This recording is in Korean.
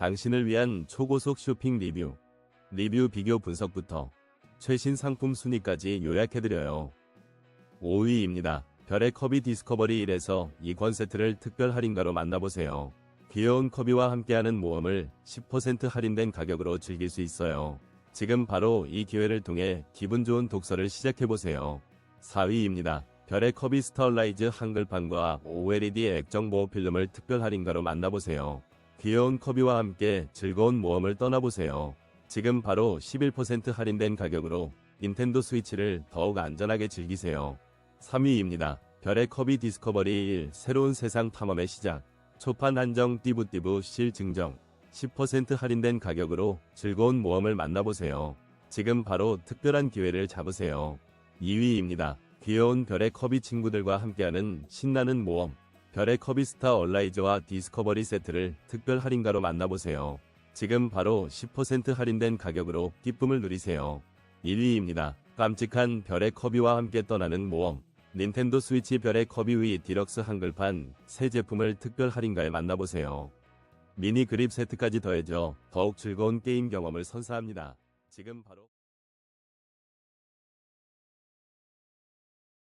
당신을 위한 초고속 쇼핑 리뷰, 리뷰 비교 분석부터 최신 상품 순위까지 요약해드려요. 5위입니다. 별의 커비 디스커버리 1에서 2권 세트를 특별 할인가로 만나보세요. 귀여운 커비와 함께하는 모험을 10% 할인된 가격으로 즐길 수 있어요. 지금 바로 이 기회를 통해 기분 좋은 독서를 시작해보세요. 4위입니다. 별의 커비 스타라이즈 한글판과 OLED 액정 보호 필름을 특별 할인가로 만나보세요. 귀여운 커비와 함께 즐거운 모험을 떠나보세요. 지금 바로 11% 할인된 가격으로 닌텐도 스위치를 더욱 안전하게 즐기세요. 3위입니다. 별의 커비 디스커버리 1 새로운 세상 탐험의 시작 초판 한정 띠부띠부 실 증정 10% 할인된 가격으로 즐거운 모험을 만나보세요. 지금 바로 특별한 기회를 잡으세요. 2위입니다. 귀여운 별의 커비 친구들과 함께하는 신나는 모험 별의 커비 스타 얼라이저와 디스커버리 세트를 특별 할인가로 만나보세요. 지금 바로 10% 할인된 가격으로 기쁨을 누리세요. 1위입니다. 깜찍한 별의 커비와 함께 떠나는 모험 닌텐도 스위치 별의 커비 위 디럭스 한글판 새 제품을 특별 할인가에 만나보세요. 미니 그립 세트까지 더해져 더욱 즐거운 게임 경험을 선사합니다. 지금 바로